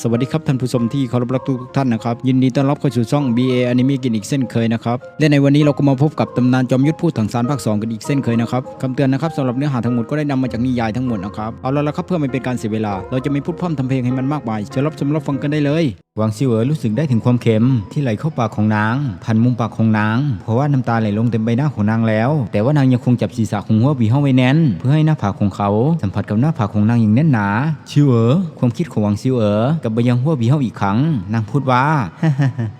สวัสดีครับท่านผู้ชมที่เคารพรักทุกๆท่านนะครับ ยินดีต้อนรับเข้าสู่ช่อง BA Anime กินอีกเส้นเคยนะครับ และในวันนี้เราก็มาพบกับตำนานจอมยุทธพูดถังสารภาค 2 กันอีกเส้นเคยนะครับคำเตือนนะครับสำหรับเนื้อหาทั้งหมดก็ได้นำมาจากนิยายทั้งหมดนะครับเอาละละครับเพื่อไม่เป็นการเสียเวลา เราจะไม่พูดพร่ำทำเพลงให้มันมากมายเชิญรับชมรับฟังกันได้เลยหวังซิวเอ๋อรู้สึกได้ถึงความเค็มที่ไหลเข้าปากของนาง พันมุมปากของนาง เพราะว่าน้ำตาไหลลงเต็มใบหน้าของนางแล้ว แต่ว่านางยังคงจับศีรษะของหัวบีเฮาไว้แน่น เพื่อให้หน้าผากของเขา สัมผัสกับหน้าผากของนางอย่างแน่นหนาชิวเอ๋อความคิดของหวังซิวเอ๋อกับไปยังหัวบีเฮาอีกครั้ง นางพูดว่า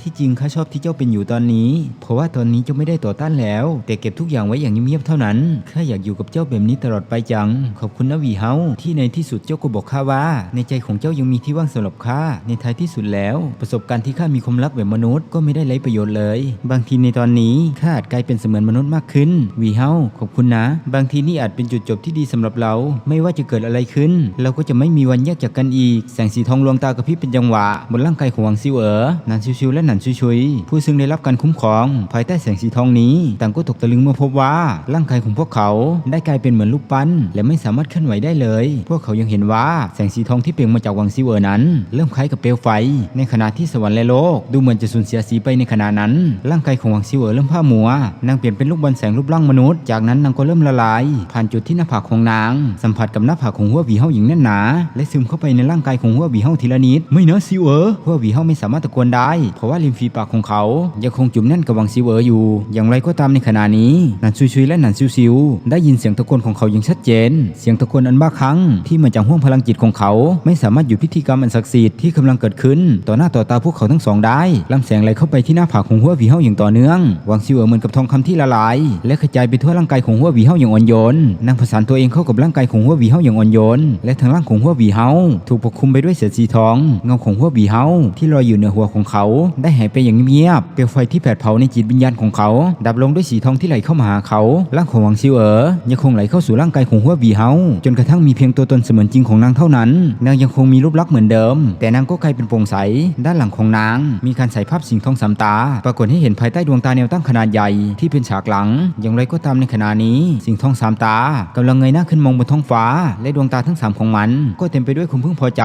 ที่จริงข้าชอบที่เจ้าเป็นอยู่ตอนนี้ เพราะว่าตอนนี้เจ้าไม่ได้ต่อต้านแล้ว แต่เก็บทุกอย่างไว้อย่างเงียบๆเท่านั้นข้าอยากอยู่กับเจ้าแบบนี้ตลอดไปจัง ขอบคุณนะวีเฮาที่ในที่สุดเจ้าก็บอกข้าว่า ในใจของเจ้ายังมีที่ว่างสำหรับข้าในท้ายที่สุดแล้ว ประสบการณ์ที่ข้ามีความรักแบบมนุษย์ก็ไม่ได้ไร้ประโยชน์เลย บางทีในตอนนี้ข้าอาจกลายเป็นเสมือนมนุษย์มากขึ้นวีเฮาขอบคุณนะ บางทีนี่อาจเป็นจุดจบที่ดีสำหรับเรา ไม่ว่าจะเกิดอะไรขึ้น เราก็จะไม่มีวันแยกจากกันอีก แสงสีทองลวงตากระพริบเป็นจังหวะบนร่างกายของหวังซิวเอ๋อนันชิวๆและนันชุยๆผู้ซึ่งได้รับการคุ้มครอง ภายใต้แสงสีทองนี้ ต่างก็ตกตะลึงเมื่อพบว่าร่างกายของพวกเขาได้กลายเป็นเหมือนลูกปั้นและไม่สามารถเคลื่อนไหวได้เลย พวกเขายังเห็นว่าแสงสีทองที่เปล่งมาจากวังซิวเอ๋อนั้น เริ่มคล้ายกับเปลวไฟ ในขณะที่สวรรค์และโลก ดูเหมือนจะสูญเสียสีไปในขณะนั้น ร่างกายของวังซิวเอ๋อเริ่มผ้ามัว นางเปลี่ยนเป็นลูกบอลแสงรูปร่างมนุษย์ จากนั้นนางก็เริ่มละลาย ผ่านจุดที่หน้าผากของนาง สัมผัสกับหน้าผากของหัววีเฮาอย่างแน่นหนา และซึมเข้าไปในร่างกายของหัววีเฮาทีละนิดไม่นะซิวเอ๋อหัวหวีเฮาไม่สามารถตะโกนได้ เพราะว่าริมฝีปากของเขายังคงจุ่มแน่นกับวังซิวเอ๋ออยู่ อย่างไรก็ตามในขณะนี้นันซุยๆและนันซิวๆได้ยินเสียงตะโกนของเขาอย่างชัดเจน เสียงตะโกนอันบ้าคลั่งที่มาจากห้วงพลังจิตของเขา ไม่สามารถหยุดพิธีกรรมอันศักดิ์สิทธิ์ที่กำลังเกิดขึ้น ต่อหน้าต่อตาพวกเขาทั้งสองได้ลำแสงไหลเข้าไปที่หน้าผากของหัววีเฮาอย่างต่อเนื่องวังซิวเอ๋อเหมือนกับทองคำที่ละลาย และกระจายไปทั่วร่างกายของหัววีเฮาอย่างอ่อนโยนนางผสานตัวเองเข้ากับร่างกายของหัววีเฮาอย่างอ่อนโยนและทางร่างของหัววีเฮาถูกปกคลุมไปด้วยเศษสีทองเงาของหัวหวีเฮาที่ลอยอยู่เหนือหัวของเขา ได้หายไปอย่างเงียบเปลวไฟที่แผดเผาในจิตวิญญาณของเขา ดับลงด้วยสีทองที่ไหลเข้ามาหาเขาร่างของหวังซิวเอ๋อยังคงไหลเข้าสู่ร่างกายของหัวหวีเฮาจนกระทั่งมีเพียงตัวตนเสมือนจริงของนางเท่านั้น นางยังคงมีรูปลักษณ์เหมือนเดิม แต่นางก็กลายเป็นโปร่งใส ด้านหลังของนาง มีการใส่ภาพสิงทองสามตา ปรากฏให้เห็นภายใต้ดวงตาแนวตั้งขนาดใหญ่ที่เป็นฉากหลัง อย่างไรก็ตามในขณะนี้ สิงทองสามตากำลังเงยหน้าขึ้นมองบนท้องฟ้า และดวงตาทั้งสามของมัน ก็เต็มไปด้วยความพึงพอใจ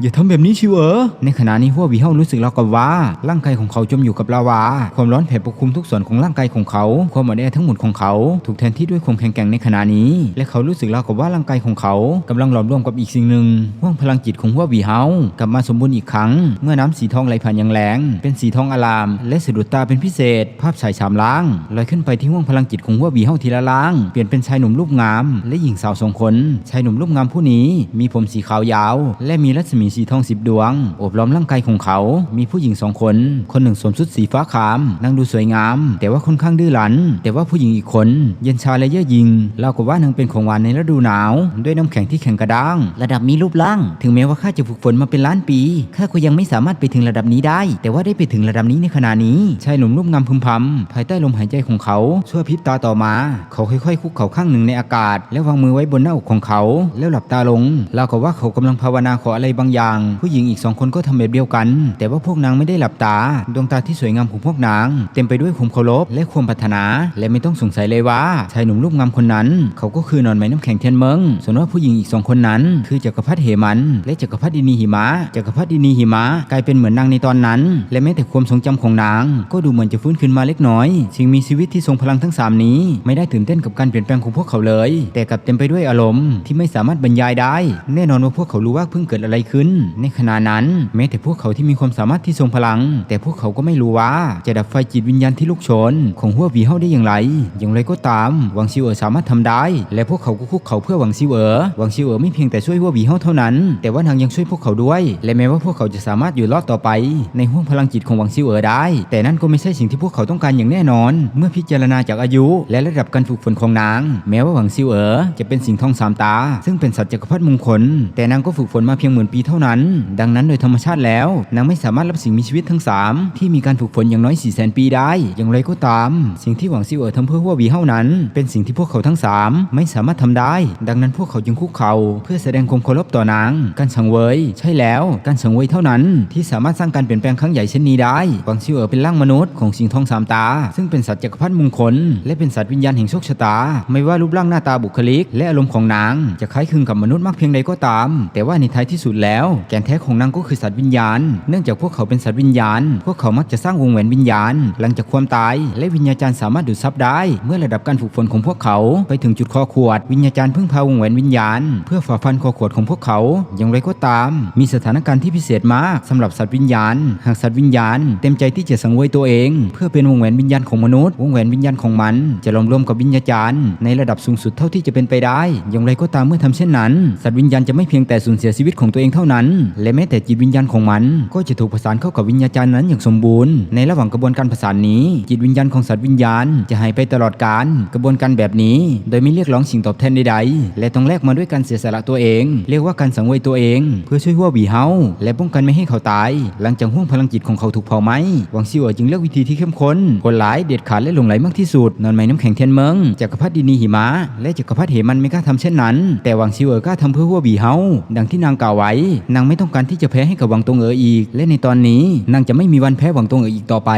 อย่าทำแบบนี้ชิวเออในขณะนี้หัวหวีเฮารู้สึกแล้วกับว่าร่างกายของเขาจมอยู่กับลาวา ความร้อนแผ่ปกคลุมทุกส่วนของร่างกายของเขา ความอ่อนแอทั้งหมดของเขา ถูกแทนที่ด้วยความแข็งแกร่งในขณะนี้ และเขารู้สึกแล้วกับว่าร่างกายของเขากำลังหลอมรวมกับอีกสิ่งหนึ่งห่วงพลังจิตของหัวหวีเฮากลับมาสมบูรณ์อีกครั้ง เมื่อน้ำสีทองไหลผ่านอย่างแรงเป็นสีทองอลาม และสะดุดตาเป็นพิเศษ ภาพฉายสามล้างลอยขึ้นไปที่ห่วงพลังจิตของหัวหวีเฮาทีละล้าง เปลี่ยนเป็นชายหนุ่มรูปงาม และหญิงสาวสองคนชายหนุ่มรูปงามผู้นี้ มีผมสีขาวยาว และมีรัศมีสีทองสิบดวงโอบล้อมร่างกายของเขา มีผู้หญิงสองคน คนหนึ่งสวมชุดสีฟ้าขามนางดูสวยงาม แต่ว่าค่อนข้างดื้อรั้น แต่ว่าผู้หญิงอีกคน เย็นชาและเย่อหยิงเล่ากับว่านางเป็นของหวานในฤดูหนาว ด้วยน้ำแข็งที่แข็งกระด้าง ระดับมีรูปร่าง ถึงแม้ว่าข้าจะฝึกฝนมาเป็นล้านปีข้าก็ยังไม่สามารถไปถึงระดับนี้ได้ แต่ว่าได้ไปถึงระดับนี้ในขณะนี้ชายหนุ่มรูปงามพึมพำภายใต้ลมหายใจของเขาชั่วพริบตาต่อมา เขาค่อยๆคุกเข่าข้างหนึ่งในอากาศ แล้ววางมือไว้บนหน้าอกของเขา แล้วหลับตาลงเรากับว่าเขากำลังภาวนาขออะไรบางอย่างผู้หญิงอีกสองคนก็ทำแบบเดียวกัน แต่ว่าพวกนางไม่ได้หลับตา ดวงตาที่สวยงามของพวกนาง เต็มไปด้วยความเคารพและความปรารถนา และไม่ต้องสงสัยเลยว่าชายหนุ่มรูปงามคนนั้น เขาก็คือนอนไม้น้ำแข็งเทียนเมืองส่วนว่าผู้หญิงอีกสองคนนั้น คือจักรพรรดิเหมัน และจักรพรรดินีหิมะจักรพรรดินีหิมะกลายเป็นเหมือนนางในตอนนั้น และแม้แต่ความทรงจำของนาง ก็ดูเหมือนจะฟื้นขึ้นมาเล็กน้อย สิ่งมีชีวิตที่ทรงพลังทั้งสามนี้ ไม่ได้ตื่นเต้นกับการเปลี่ยนแปลงของพวกเขาเลย แต่กลับเต็มไปด้วยอารมณ์ที่ไม่สามารถบรรยายได้ แน่นอนว่าพวกเขารู้ว่าเพิ่งเกิดอะไรขึ้น ในขณะนั้น แม้แต่พวกเขาที่มีความสามารถที่ทรงพลัง แต่พวกเขาก็ไม่รู้ว่า จะดับไฟจิตวิญญาณที่ลุกโชน ของหัววีเฮาได้อย่างไร อย่างไรก็ตามหวังซิวเอ๋อสามารถทำได้ และพวกเขาก็คุกเข่าเพื่อหวังซิวเอ๋อหวังซิวเอ๋อไม่เพียงแต่ช่วยหัววีเฮาเท่านั้น แต่ว่านางยังช่วยพวกเขาด้วย และแม้ว่าพวกเขาจะสามารถอยู่รอดต่อไป ในห้วงพลังจิตของหวังซิวเอ๋อได้ แต่นั่นก็ไม่ใช่สิ่งที่พวกเขาต้องการอย่างแน่นอน เมื่อพิจารณาจากอายุ และระดับการฝึกฝนของนาง แม้ว่าหวังซิวเอ๋อจะเป็นสิงห์ทองสามตา ซึ่งเป็นสัตว์จักรพรรดิมงคล แต่นางก็ฝึกฝนมาเพียงหมื่นปีเท่านั้นดังนั้นโดยธรรมชาติแล้ว นางไม่สามารถรับสิ่งมีชีวิตทั้งสามที่มีการฝึกฝนอย่างน้อย4ี่แสนปีได้ อย่างไรก็ตาม สิ่งที่หวังซิวเอ๋อทำเพื่อหัววีเฮานั้น เป็นสิ่งที่พวกเขาทั้งสามไม่สามารถทำได้ ดังนั้นพวกเขาจึงคุกเข่าเพื่อแสดงความเคารพต่อนาง การสังเวย ใช่แล้ว การสังเวยเท่านั้นที่สามารถสร้างการเปลี่ยนแปลงครั้งใหญ่เช่นนี้ได้หวังซิวเอ๋อเป็นร่างมนุษย์ของสิงทองสามตา ซึ่งเป็นสัตว์จักรพรรดิมงคล และเป็นสัตว์วิญญาณแห่งโชคชะตา ไม่ว่ารูปร่างหน้าตาบุคลิก และอารมณ์ของนาง จะคล้ายคลึงกับมนุษย์มากเพียงใดก็ตาม แต่ว่าในท้ายที่สุดแล้วแกนแท้ท้ของนางก็คือสัตว์วิญญาณ เนื่องจากพวกเขาเป็นสัตว์วิญญาณ พวกเขามักจะสร้างวงแหวนวิญญาณ หลังจากความตาย และวิญญาจารย์สามารถดูดซับได้ เมื่อระดับการฝึกฝนของพวกเขาไปถึงจุดคอขวด วิญญาจารย์พึ่งพาวงแหวนวิญญาณ เพื่อฝ่าฟันคอขวดของพวกเขา อย่างไรก็ตาม มีสถานการณ์ที่พิเศษมากสำหรับสัตว์วิญญาณ หากสัตว์วิญญาณ เต็มใจที่จะสังเวยตัวเอง เพื่อเป็นวงแหวนวิญญาณของมนุษย์ วงแหวนวิญญาณของมัน จะรวมรวมกับวิญญาจารย์ในระดับสูงสุดเท่าที่จะเป็นไปได้ อย่างไรก็ตามเมื่อทำเช่นนั้น สัตว์วิญญาณจะไม่เพียงแต่สูญเสียชีวิตของตัวเองเท่านั้นและแม้แต่จิตวิญญาณของมัน ก็จะถูกผสานเข้ากับวิญญาจารนั้นอย่างสมบูรณ์ ในระหว่างกระบวนการผสานนี้ จิตวิญญาณของสัตว์วิญญาณ จะหายไปตลอดกาลกระบวนการแบบนี้ โดยไม่เรียกร้องสิ่งตอบแทนใดๆ และต้องแลกมาด้วยการเสียสละตัวเอง เรียกว่าการสังเวยตัวเอง เพื่อช่วยหัวบีเฮาและป้องกันไม่ให้เขาตาย หลังจากห่วงพลังจิตของเขาถูกเผาไหมหวังซิวเอ๋อจึงเลือกวิธีที่เข้มข้นกดหลายเด็ดขาดและหลงไหลมากที่สุดนอนไม้น้ำแข็งเทียนเมืองจักรพรรดินีหิมะและจักรพรรดิเหมันไม่กล้าทำเช่นนั้น แต่หวังซิวเอ๋อกล้าทำเพื่อหัวบีเฮาดังที่นางกล่าวไว้นางไม่ต้องการที่จะแพ้ให้กับหวังตงเอ๋ออีก และในตอนนี้นางจะไม่มีวันแพ้หวังตงเอ๋ออีกต่อไป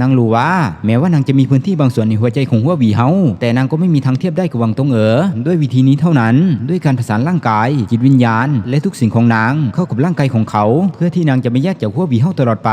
นางรู้ว่า แม้ว่านางจะมีพื้นที่บางส่วนในหัวใจของหัวบีเฮาแต่นางก็ไม่มีทางเทียบได้กับหวังตงเอ๋อด้วยวิธีนี้เท่านั้น ด้วยการผสานร่างกาย จิตวิญญาณ และทุกสิ่งของนางเข้ากับร่างกายของเขา เพื่อที่นางจะไม่แยกจากหัวบีเฮาตลอดไป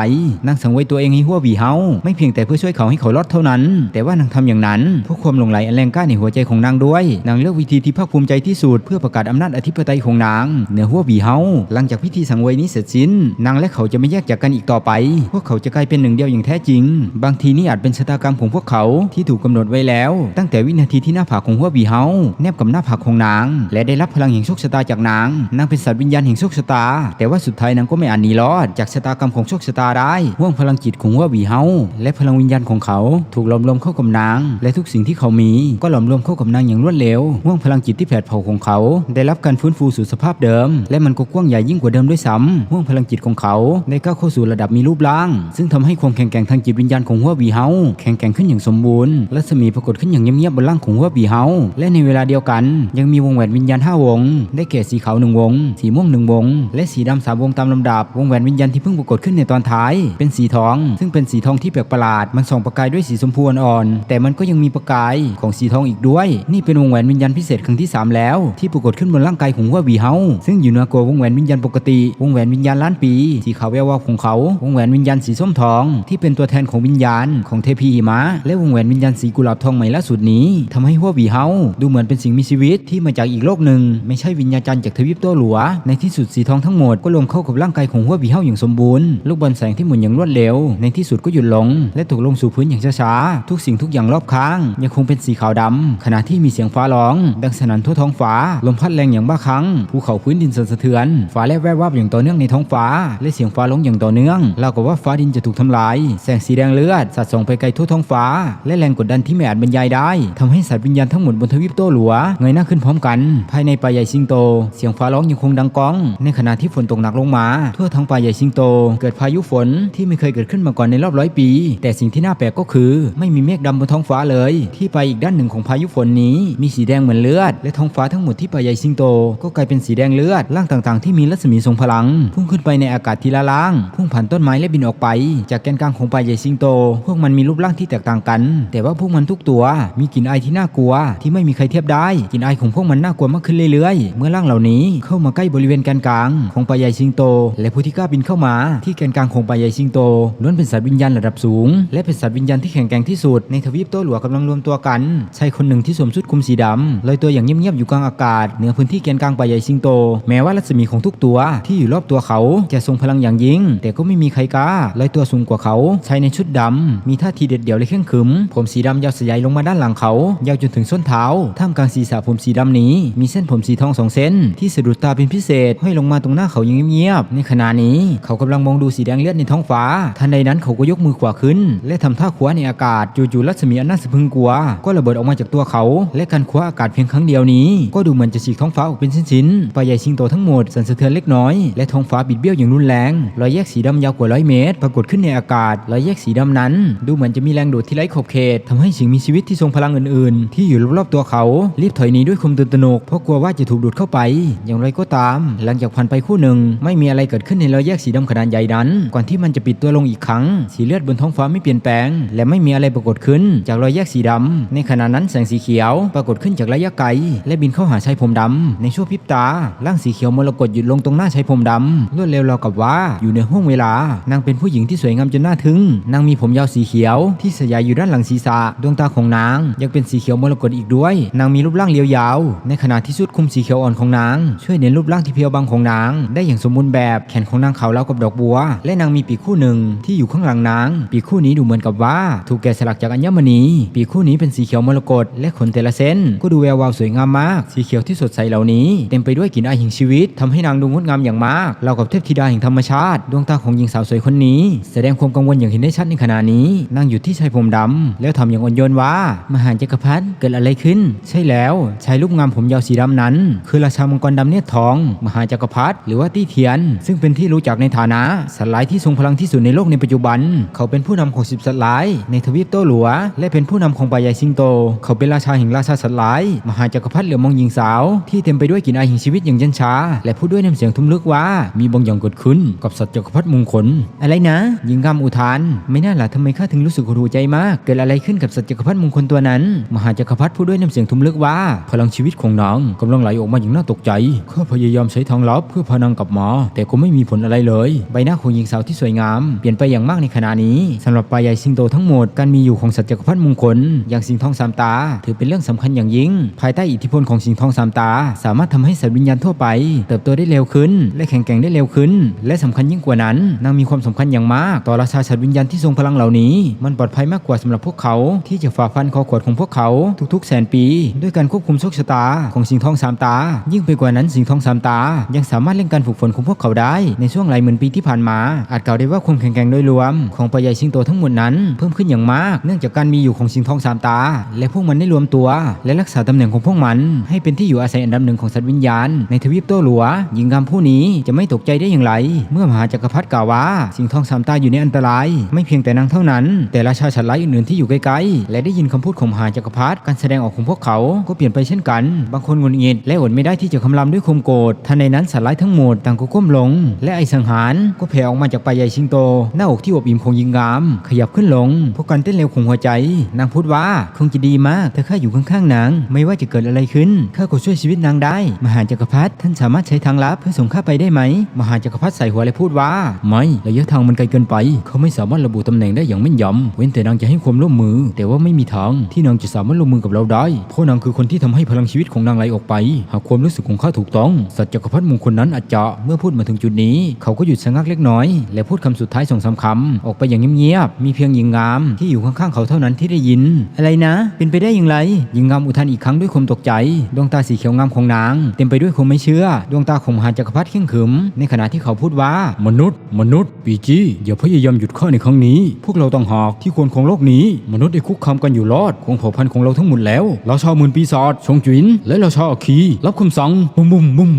นางสังเวยตัวเองให้หัวบีเฮาไม่เพียงแต่เพื่อช่วยเขาให้เขารอดเท่านั้น แต่ว่านางทำอย่างนั้นเพราะความหลงไหลอันแรงกล้าในหัวใจของนางด้วย นางเลือกวิธีที่ภาคภูมิใจที่สุดเพื่อประกาศอำนาจอธิปไตยของนางเหนือหัวบีเฮาหลังจากพิธีสังเวยนี้เสร็จสิ้น นางและเขาจะไม่แยกจากกันอีกต่อไป พวกเขาจะกลายเป็นหนึ่งเดียวอย่างแท้จริง บางทีนี่อาจเป็นชะตากรรมของพวกเขาที่ถูกกำหนดไว้แล้ว ตั้งแต่วินาทีที่หน้าผากของหัวบีเฮาแนบกับหน้าผากของนาง และได้รับพลังแห่งโชคชะตาจากนาง นางเป็นสัตว์วิญญาณแห่งโชคชะตา แต่ว่าสุดท้ายนางก็ไม่อาจหนีรอด จากชะตากรรมของโชคชะตาได้ห่วงพลังจิตของหัวบีเฮาและพลังวิญญาณของเขาถูกหลอมรวมเข้ากับนาง และทุกสิ่งที่เขามี ก็หลอมรวมเข้ากับนางอย่างรวดเร็วห่วงพลังจิตที่แผดเผาของเขา ได้รับการฟื้นฟูสู่สภาพเดิม และมันก็กว้างใหญ่ยิ่งกว่าเดิมด้วยซ้ำห่วงพลังจิตของเขาได้ก้าวเข้าสู่ระดับมีรูปร่าง ซึ่งทำให้ความแข็งแกร่งทางจิตวิญญาณของหัวบีเฮาแข็งแกร่งขึ้นอย่างสมบูรณ์รัศมีปรากฏขึ้นอย่างเงียบๆบนร่างของหัวบีเฮาและในเวลาเดียวกัน ยังมีวงแหวนวิญญาณห้าวง ได้แก่สีขาวหนึ่งวง สีม่วงหนึ่งวง และสีดำสามวงตามลำดับ วงแหวนวิญญาณที่เพิ่งปรากฏขึ้นในตอนท้าย เป็นสีทอง ซึ่งเป็นสีทองที่แปลกประหลาด มันส่องประกายด้วยสีชมพูอ่อนแต่มันก็ยังมีประกายของสีทองอีกด้วย นี่เป็นวงแหวนวิญญาณพิเศษครั้งที่สามแล้ว ที่ปรากฏขึ้นบนร่างกายของหัวบีเฮาซึ่งอยู่เหนือกว่าวงแหวนวิญญาณปกติวงแหวนวิญญาณล้านปีสีขาวแวววาวของเขา วงแหวนวิญญาณสีส้มทอง ที่เป็นตัวแทนของวิญญาณ ของเทพีหิมะ และวงแหวนวิญญาณสีกุหลาบทองใหม่ล่าสุดนี้ทำให้หัวบีเฮาดูเหมือนเป็นสิ่งมีชีวิตที่มาจากอีกโลกหนึ่ง ไม่ใช่วิญญาณจันจากทวีปโตัวหลัว ในที่สุดสีทองทั้งหมดก็รวมเข้ากับร่างกายของหัวบีเฮาอย่างสมบูรณ์ลูกบอลแสงที่หมุนอย่างรวดเร็ว ในที่สุดก็หยุดลง และตกลงสู่พื้นอย่างช้าๆทุกสิ่งทุกอย่างรอบข้าง ยังคงเป็นสีขาวดำขณะที่มีเสียงฟ้าร้อง ดังสนั่นทั่วท้องฟ้าลมพัดแรงอย่างบ้าคลั่งภูเขาพื้นดินสั่นสะเทือนฟ้าแลบแวบวับอย่างต่อเนื่องในท้องฟ้า และเสียงฟ้าร้องอย่างต่อเนื่องเรากับว่าฟ้าดินจะถูกทำลาย แสงสีแดงเลือดสาดส่องไปไกลทั่วท้องฟ้า และแรงกดดันที่ไม่อาจบรรยายได้ทำให้สัตว์วิญญาณทั้งหมดบนทวีปโตหลัวเงยหน้าขึ้นพร้อมกัน ภายในป่าใหญ่สิงโต เสียงฟ้าร้องยังคงดังก้อง ในขณะที่ฝนตกหนักลงมา ทั่วทั้งป่าใหญ่สิงโต เกิดพายุฝนที่ไม่เคยเกิดขึ้นมาก่อนในรอบร้อยปี แต่สิ่งที่น่าแปลกก็คือ ไม่มีเมฆดำบนท้องฟ้าเลย ที่ไปอีกด้านหนึ่งของพายุฝนนี้ มีสีแดงเหมือนเลือด และท้องฟ้าทั้งหมดที่ป่าใหญ่สิงโต ก็กลายเป็นสีแดงเลือดร่างต่างๆที่มีรัศมีทรงพลังพุ่งขึ้นไปในอากาศทีละล่าง พุ่งผ่านต้นไม้และบินออกไป จากแกนกลางของป่าใหญ่สิงโต พวกมันมีรูปร่างที่แตกต่างกัน แต่ว่าพวกมันทุกตัว มีกลิ่นอายที่น่ากลัว ที่ไม่มีใครเทียบได้ กลิ่นอายของพวกมันน่ากลัวมากขึ้นเรื่อยๆ เมื่อร่างเหล่านี้เข้ามาใกล้บริเวณแกนกลางของป่าใหญ่สิงโต และผู้ที่กล้าบินเข้ามา ที่แกนกลางของป่าใหญ่สิงโตล้วนเป็นสัตว์วิญญาณระดับสูง และเป็นสัตว์วิญญาณที่แข็งแกร่งที่สุดในทวีปโตหลัวกำลังรวมตัวกันชายคนหนึ่งที่สวมชุดคลุมสีดำลอยตัวอย่างเงียบๆอยู่กลางอากาศเหนือพื้นที่แกนกลางป่าใหญ่สิงโต แม้ว่ารัศมีของทุกตัวที่อยู่รอบตัวเขาจะทรงพลังอย่างยิ่ง แต่ก็ไม่มีใครกล้าลอยตัวสูงกว่าเขาชายในชุดดำมีท่าทีเด็ดเดี่ยวและเข่งขึม ผมสีดำยาวสยายลงมาด้านหลังเขายาวจนถึงส้นเท้า ท่ามกลางศีรษะผมสีดำนี้ มีเส้นผมสีทองสองเส้น ที่สะดุดตาเป็นพิเศษห้อยลงมาตรงหน้าเขาอย่างเงียบๆในขณะนี้เขากำลังมองดูสีแดงเลือดในท้องฟ้า ทันใดนั้นเขาก็ยกมือขวาขึ้น และทำท่าคว้าในอากาศจู่ๆรัศมีอันน่าสะพรึงกลัว ก็ระเบิดออกมาจากตัวเขา และการคว้าอากาศเพียงครั้งเดียวนี้ ก็ดูเหมือนจะฉีกท้องฟ้าออกเป็นชิ้นๆปลาใหญ่สิงโตทั้งหมดสั่นสะเทือนเล็กน้อยและท้องฟ้าบิดเบี้ยวอย่างรุนแรง รอยแยกสีดำยาวกว่าร้อยเมตร ปรากฏขึ้นในอากาศ รอยแยกสีดำนั้น ดูเหมือนจะมีแรงดูดที่ไร้ขอบเขตทำให้สิ่งมีชีวิตที่ทรงพลังอื่นๆ ที่อยู่รอบๆตัวเขารีบถอยหนีด้วยความตื่นตระหนกเพราะกลัวว่าจะถูกดูดเข้าไป อย่างไรก็ตาม หลังจากผ่านไปคู่หนึ่ง ไม่มีอะไรเกิดขึ้นในรอยแยกสีดำขนาดใหญ่นั้น ก่อนที่มันจะปิดตัวลงอีกครั้ง สีเลือดบนท้องฟ้าไม่เปลี่ยนแปลง และไม่มีอะไรปรากฏขึ้น จากรอยแยกสีดำในขณะนั้นแสงสีเขียว ปรากฏขึ้นจากระยะไกลและบินเข้าหาชายผมดำในชั่วพริบตาร่างสีเขียวมรกตหยุดลงตรงหน้าชายผมดำรวดเร็วราวกับว่าอยู่ในห้วงเวลา นางเป็นผู้หญิงที่สวยงามจนน่าทึ่ง นางมีผมยาวสีเขียว ที่สยายอยู่ด้านหลังศีรษะ ดวงตาของนาง ยังเป็นสีเขียวมรกตอีกด้วย นางมีรูปร่างเรียวยาว ในขณะที่ชุดคุมสีเขียวอ่อนของนาง ช่วยเน้นรูปร่างที่เพียวบางของนาง ได้อย่างสมบูรณ์แบบ แขนของนางขาวราวกับดอกบัว และนางมีปีกคู่หนึ่งที่อยู่ข้างหลังนาง ปีกคู่นี้ดูเหมือนกับว่า ถูกแกะสลักจากอัญมณี ปีกคู่นี้เป็นสีเขียวมรกตและขนแต่ละเส้น ก็ดูแวววาวสวยงามมาก สีเขียวที่สดใสเหล่านี้ เต็มไปด้วยกลิ่นอายแห่งชีวิตทำให้นางดูงดงามอย่างมากรากับเทพธิดาแห่งธรรมชาติ ดวงตาของหญิงสาวสวยคนนี้ แสดงความกังวลอย่างเห็นได้ชัดในขณะนี้นางอยู่ที่ชายผมดำแล้วทำอย่างอ่อนโยนว่า มหาจักรพรรดิเกิดอะไรขึ้น ใช่แล้วชายรูปงามผมยาวสีดำนั้น คือราชามังกรดำเนตรทอง มหาจักรพรรดิหรือว่าตี้เทียน ซึ่งเป็นที่รู้จักในฐานะสัตว์ร้ายที่ทรงพลังที่สุดในโลกในปัจจุบัน เขาเป็นผู้นำของสิบสัตว์ร้ายในทวีปโตหลัว และเป็นผู้นำของป่าใหญ่สิงโต เขาเป็นราชาแห่งราชาสัตว์ร้ายมหาจักรพรรดิเหลือมองหญิงสาว ที่เต็มไปด้วยกลิ่นอายแห่งชีวิตอย่างเย็นชา และพูดด้วยน้ำเสียงทุ้มลึกว่ามีบางอย่างเกิดขึ้นกับสัตว์จักรพรรดิมงคล อะไรนะหญิงงามอุทาน ไม่น่าล่ะทำไมข้าถึงรู้สึกหดหูใจมาก เกิดอะไรขึ้นกับสัตว์จักรพรรดิมงคลตัวนั้น มหาจักรพรรดิพูดด้วยน้ำเสียงทุ้มลึกว่า พลังชีวิตของนางกำลังไหลออกมาอย่างน่าตกใจข้าพยายามใช้ทางลับเพื่อพานางกลับมาแต่ก็ไม่มีผลอะไรเลย ใบหน้าของหญิงสาวที่สวยงามเปลี่ยนไปอย่างมากในขณะนี้สำหรับปลายใหญ่สิงโตทั้งหมดการมีอยู่ของสัตว์จักรพรรดิมงคล อย่างสิงทองสามตา ถือเป็นเรื่องสำคัญอย่างยิ่ง ภายใต้อิทธิพลของสิงทองสามตา สามารถทำให้สัตว์วิญญาณทั่วไป เติบโตได้เร็วขึ้นและแข็งแกร่งได้เร็วขึ้น และสำคัญยิ่งกว่านั้น นางมีความสำคัญอย่างมาก ต่อราชาสัตว์วิญญาณที่ทรงพลังเหล่านี้ มันปลอดภัยมากกว่าสำหรับพวกเขา ที่จะฝ่าฟันคอขวดของพวกเขาทุกๆแสนปี ด้วยการควบคุมโชคชะตาของสิงห์ทองสามตา ยิ่งไปกว่านั้นสิงห์ทองสามตา ยังสามารถเล่นการฝึกฝนของพวกเขาได้ ในช่วงหลายหมื่นปีที่ผ่านมา อาจกล่าวได้ว่าความแข็งแกร่งโดยรวม ของปลาใหญ่สิงโตทั้งหมดนั้นเพิ่มขึ้นอย่างมาก เนื่องจากการมีอยู่ของสิงห์ทองสามตา และพวกมันได้รวมตัว และรักษาตำแหน่งของพวกมัน ให้เป็นที่อยู่อาศัยอันดับหนึ่งของสัตว์วิญญาณ ในทวีปโตหลัวหญิงงามผู้นี้จะไม่ตกใจได้อย่างไร เมื่อมหาจักรพรรดิกล่าวว่า สิงห์ทองสามตาอยู่ในอันตราย ไม่เพียงแต่นางเท่านั้น แต่ราชาฉัตรร้ายอื่นๆที่อยู่ใกล้ๆและได้ยินคำพูดของมหาจักรพรรดิการแสดงออกของพวกเขาก็เปลี่ยนไปเช่นกัน บางคนงุดหงิดและอดไม่ได้ที่จะคำรามด้วยความโกรธทันในนั้นสัตว์ร้ายทั้งหมดต่างก็ก้มลง และไอสังหารก็แผ่ออกมาจากปลายใหญ่ชิงโต หน้าอกที่อบอิ่มของหญิงงาม ขยับขึ้นลงพวกการเต้นเร็วของหัวใจ นางพูดว่าคงจะดีมากถ้าข้าอยู่ข้างๆนาง ไม่ว่าจะเกิดอะไรขึ้นข้าก็ช่วยชีวิตนางได้ มหาจักรพรรดิท่านสามารถใช้ทางลับเพื่อส่งข้าไปได้ไหม มหาจักรพรรดิใส่หัวและพูดว่า ไม่ระยะทางมันไกลเกินไป เขาไม่สามารถระบุตำแหน่งได้อย่างแม่นยำเว้นแต่นางจะให้ความร่วมมือ แต่ว่าไม่มีทางที่นางจะสามารถร่วมมือกับเราได้ เพราะนางคือคนที่ทำให้พลังชีวิตของนางไหลออกไป หากความรู้สึกของข้าถูกต้อง สัตว์จักรพรรดิมงคลนั้นอาจจะเมื่อพูดมาถึงจุดนี้ เขาก็หยุดชะงักเล็กน้อย และพูดคำสุดท้ายสองสาคำออกไปอย่างเงียบๆมีเพียงหญิงงามที่อยู่ข้างๆเขาเท่านั้นที่ได้ยิน อะไรนะ เป็นไปได้อย่างไรหญิงงามอุทานอีกครั้งด้วยความตกใจ ดวงตาสีเขียวงามของนาง เต็มไปด้วยความไม่เชื่อ ดวงตาของมหาจักรพรรดิเข่งขึมในขณะที่เขาพูดว่ามนุษย์ มนุษย์ ปีจี้อย่าพยายามหยุดข้าในครั้งนี้ พวกเราต้องหากที่ควรของโลกนี้ มนุษย์ได้คุกคามกันอยู่รอดของเผ่าพันธุ์ของเราทั้งหมดแล้ว เราชาหมื่นปีศาจชงจุนและเราชาอาคีรับคำสั่งบุ้มบุ้มบุ้ม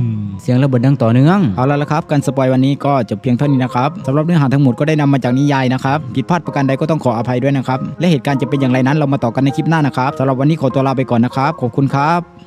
เสียงระเบิดดังต่อเนื่องเอาละละครับการสปอยวันนี้ก็จบเพียงเท่านี้นะครับสำหรับเนื้อหาทั้งหมดก็ได้นำมาจากนิยายนะครับผิดพลาดประการใดก็ต้องขออภัยด้วยนะครับและเหตุการณ์จะเป็นอย่างไรนั้นเรามาต่อกันในคลิปหน้านะครับสำหรับวันนี้ขอตัวลาไปก่อนนะครับขอบคุณครับ